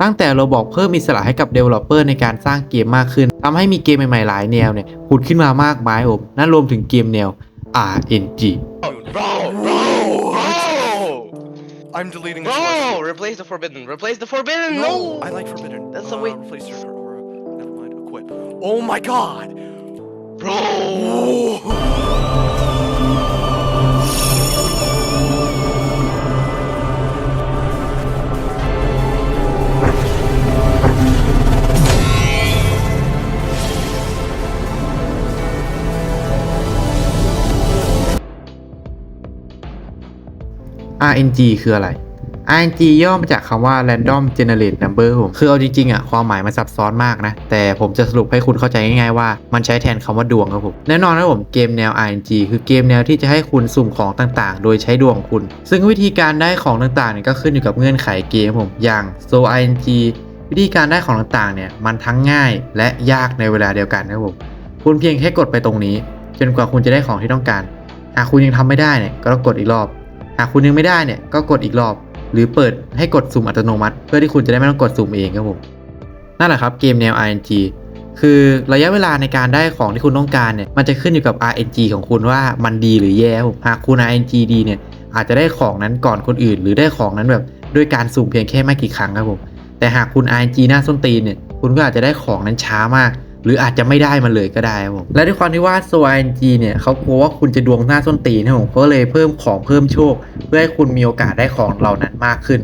ตั้งแต่เราบอกเพิ่มอิสระให้กับ Developer ในการสร้างเกมมากขึ้นทำให้มีเกมใหม่ๆหลายแนวเนี่ยผุดขึ้นมามากมายผมนั่นรวมถึงเกมแนว RNG Bro, bro, bro, I'm deleting this bro! selection. Replace the forbidden. Replace the forbidden. No, No. I like forbidden. That's the Uh, way- Replace your aura. Never mind. Equip. Oh my god. Bro. RNG คืออะไร RNG ย่อมาจากคำว่า Random Generate Number ผม คือเอาจริงๆอะความหมายมันซับซ้อนมากนะ แต่ผมจะสรุปให้คุณเข้าใจง่ายๆว่า มันใช้แทนคำว่าดวงครับผม แน่นอนนะผมเกมแนว RNG คือเกมแนวที่จะให้คุณสุ่มของต่างๆ โดยใช้ดวงคุณ ซึ่งวิธีการได้ของต่างๆเนี่ยก็ขึ้นอยู่กับเงื่อนไขเกมผม อย่าง So RNG วิธีการได้ของต่างๆเนี่ยมันทั้งง่ายและยากในเวลาเดียวกันนะครับผม คุณเพียงแค่กดไปตรงนี้ จนกว่าคุณจะได้ของที่ต้องการหากคุณยังทำไม่ได้เนี่ยก็ต้องกดอีกรอบ หากคุณยังไม่ได้เนี่ยก็กดอีกรอบ หรือเปิดให้กดสุ่มอัตโนมัติ เพื่อที่คุณจะได้ไม่ต้องกดสุ่มเองครับผมนั่นแหละครับเกมแนว RNG คือระยะเวลาในการได้ของที่คุณต้องการเนี่ยมันจะขึ้นอยู่กับ RNG ของคุณว่ามันดีหรือแย่ครับผมหากคุณ RNG ดีเนี่ยอาจจะได้ของนั้นก่อนคนอื่น หรือได้ของนั้นแบบด้วยการสุ่มเพียงแค่ไม่กี่ครั้งครับผมแต่หากคุณ RNG หน้าส้นตีนเนี่ยคุณก็อาจจะได้ของนั้นช้ามาก หรืออาจจะไม่ได้มันเลยก็ได้ครับผมและด้วยความที่ว่า s o i n g เนี่ยเขากลัวว่าคุณจะดวงหน้าส้นตีนนะผมเขาก็เลยเพิ่มของเพิ่มโชค เพื่อให้คุณมีโอกาสได้ของเหล่านั้นมากขึ้น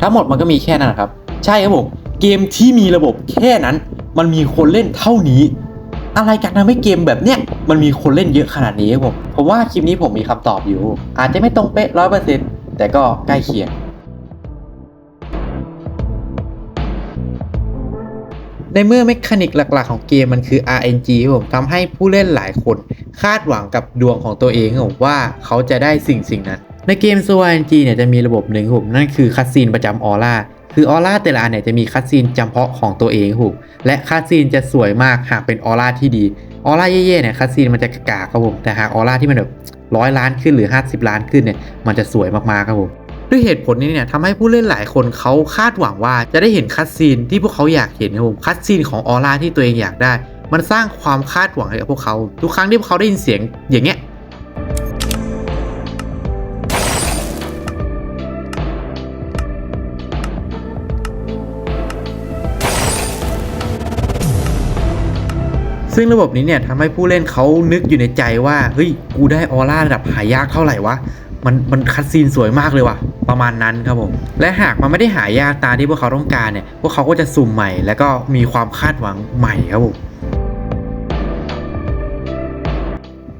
ทั้งหมดมันก็มีแค่นั้นครับ ใช่ครับผมเกมที่มีระบบแค่นั้น มันมีคนเล่นเท่านี้ อะไรกันทำให้เกมแบบเนี้ยมันมีคนเล่นเยอะขนาดนี้ครับผมผมว่าคลิปนี้ผมมีคำตอบอยู่ อาจจะไม่ตรงเป๊ะร้อยเปอร์เซ็นต์แต่ก็ใกล้เคียง ในเมื่อเมคานิกหลักๆของเกมมันคือ RNG ครับผมทำให้ผู้เล่นหลายคนคาดหวังกับดวงของตัวเองครับผมว่าเขาจะได้สิ่งสิ่งนั้น ในเกม s o RNG เนี่ยจะมีระบบหนึ่งครับผมนั่นคือคัสซีนประจำออร่าคือออร่าแต่ละอันเนี่ยจะมีคัสซีนจำเพาะของตัวเองครับผมและคัสซีนจะสวยมากหากเป็นออร่าที่ดีออร่าเย่ๆเนี่ยคัสซีนมันจะกากครับผมแต่หากออร่าที่มันแบบร้อยล้านขึ้นหรือ 50 ล้านขึ้นเนี่ยมันจะสวยมากๆครับผม ด้วยเหตุผลนี้เนี่ยทำให้ผู้เล่นหลายคนเขาคาดหวังว่าจะได้เห็นคัดซีนที่พวกเขาอยากเห็นครับผมคัดซีนของออร่าที่ตัวเองอยากได้ มันสร้างความคาดหวังให้กับพวกเขา ทุกครั้งที่พวกเขาได้ยินเสียงอย่างเงี้ยซึ่งระบบนี้เนี่ยทำให้ผู้เล่นเขานึกอยู่ในใจว่า เฮ้ย กูได้ออร่าระดับหายากเท่าไหร่วะ มันมันคัดซีนสวยมากเลยว่ะ ประมาณนั้นครับผม และหากมันไม่ได้หายากตามที่พวกเขาต้องการเนี่ย พวกเขาก็จะสุ่มใหม่ แล้วก็มีความคาดหวังใหม่ครับผม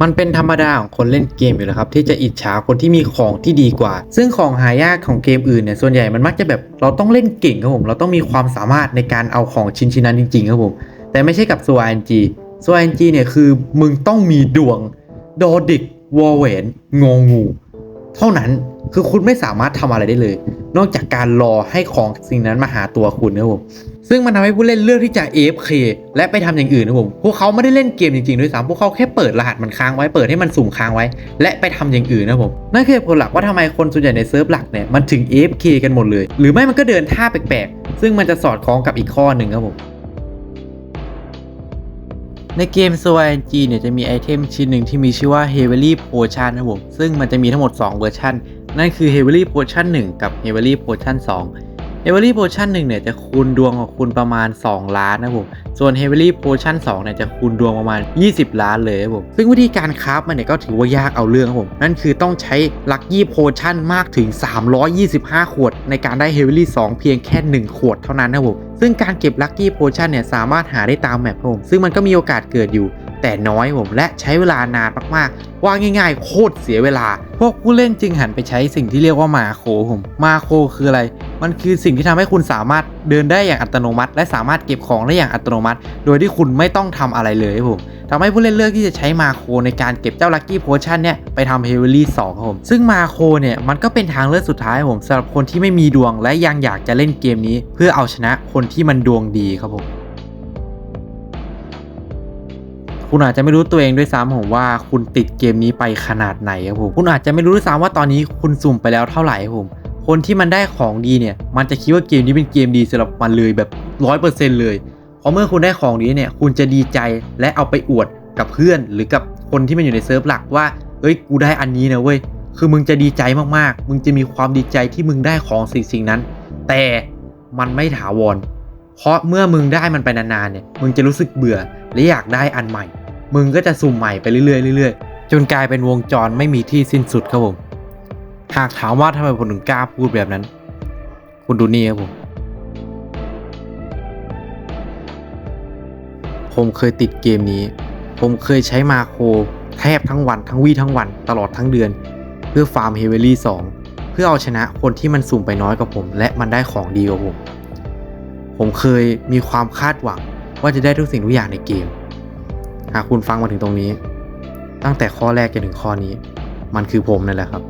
มันเป็นธรรมดาของคนเล่นเกมอยู่แล้วครับ ที่จะอิจฉาคนที่มีของที่ดีกว่า ซึ่งของหายากของเกมอื่นเนี่ยส่วนใหญ่มันมักจะแบบเราต้องเล่นเก่งครับผมเราต้องมีความสามารถในการเอาของชิ้นชิ้นนั้นจริงๆครับผม แต่ไม่ใช่กับ s o i n g s o i n g เนี่ยคือมึงต้องมีดวงดอดิกวอลเวนงงู เท่านั้นคือคุณไม่สามารถทำอะไรได้เลย นอกจากการรอให้ของสิ่งนั้นมาหาตัวคุณนะผมซึ่งมันทำให้ผู้เล่นเลือกที่จะ AFK และไปทำอย่างอื่นนะผมพวกเขาไม่ได้เล่นเกมจริงๆด้วยซ้ำพวกเขาแค่เปิดรหัสมันค้างไว้เปิดให้มันสุ่มค้างไว้ และไปทำอย่างอื่นนะผมนั่นคือผลหลักว่าทำไมคนส่วนใหญ่ในเซิร์ฟหลักเนี่ยมันถึง AFK กันหมดเลย หรือไม่มันก็เดินท่าแปลกๆซึ่งมันจะสอดคล้องกับอีกข้อหนึ่งครับผม ในเกม s o i n g เนี่ยจะมีไอเทมชิ้นหนึ่งที่มีชื่อว่า Heavily Potion นะครับผมซึ่งมันจะมีทั้งหมด 2 เวอร์ชันนั่นคือ Heavily Potion 1 กับ Heavily Potion 2 Heavily Potion 1เนี่ยจะคูณดวงของคุณประมาณ 2 ล้านนะครับผมส่วน Heavily Potion 2เนี่ยจะคูณดวงประมาณ 20 ล้านเลยครับผมซึ่งวิธีการคราฟมันเนี่ยก็ถือว่ายากเอาเรื่องครับผมนั่นคือต้องใช้ Lucky Potion มากถึง 325 ขวด ในการได้ Heavily 2 เพียงแค่ 1 ขวดเท่านั้นนะครับผม ซึ่งการเก็บ Lucky Potion เนี่ยสามารถหาได้ตามแมปผม ซึ่งมันก็มีโอกาสเกิดอยู่ แต่น้อยผมและใช้เวลานานมากๆ ว่าง่ายๆ โคตรเสียเวลา พวกผู้เล่นจึงหันไปใช้สิ่งที่เรียกว่ามาโคผมมาโคคืออะไร มันคือสิ่งที่ทำให้คุณสามารถเดินได้อย่างอัตโนมัติ และสามารถเก็บของได้อย่างอัตโนมัติ โดยที่คุณไม่ต้องทำอะไรเลยผม ทำให้ผู้เล่นเลือกที่จะใช้มาโคในการเก็บเจ้าลัคกี้โพชั่นเนี่ยไปทำเฮเวอรี่2ครับผมซึ่งมาโคเนี่ยมันก็เป็นทางเลือกสุดท้ายผมสำหรับคนที่ไม่มีดวงและยังอยากจะเล่นเกมนี้ เพื่อเอาชนะคนที่มันดวงดีครับผมคุณอาจจะไม่รู้ตัวเองด้วยซ้ำผมว่าคุณติดเกมนี้ไปขนาดไหนครับผมคุณอาจจะไม่รู้ด้วยซ้ำว่าตอนนี้คุณสุ่มไปแล้วเท่าไหร่ครับผมคนที่มันได้ของดีเนี่ย มันจะคิดว่าเกมนี้เป็นเกมดีสำหรับมันเลยแบบร้อยเปอร์เซ็นเลย พราะเมื่อคุณได้ของดีเนี่ยคุณจะดีใจและเอาไปอวดกับเพื่อน หรือกับคนที่มันอยู่ในเซิร์ฟหลักว่าเอ้ยกูได้อันนี้นะเว้ยคือมึงจะดีใจมากๆ มึงจะมีความดีใจที่มึงได้ของสิ่งสิ่งนั้น แต่มันไม่ถาวร เพราะเมื่อมึงได้มันไปนานๆเนี่ย มึงจะรู้สึกเบื่อและอยากได้อันใหม่ มึงก็จะสุ่มใหม่ไปเรื่อยๆเรื่อยๆ จนกลายเป็นวงจรไม่มีที่สิ้นสุดครับผม หากถามว่าทำไมผมถึงกล้าพูดแบบนั้น คุณดูนี่ครับผม ผมเคยติดเกมนี้ ผมเคยใช้มาโครแทบทั้งวันทั้งวี่ทั้งวันตลอดทั้งเดือน เพื่อฟาร์มเฮเวลี่2เพื่อเอาชนะคนที่มันสุ่มไปน้อยกว่าผม และมันได้ของดีกว่าผม ผมเคยมีความคาดหวังว่าจะได้ทุกสิ่งทุกอย่างในเกม หากคุณฟังมาถึงตรงนี้ ตั้งแต่ข้อแรกจนถึงข้อนี้ มันคือผมนั่นแหละครับ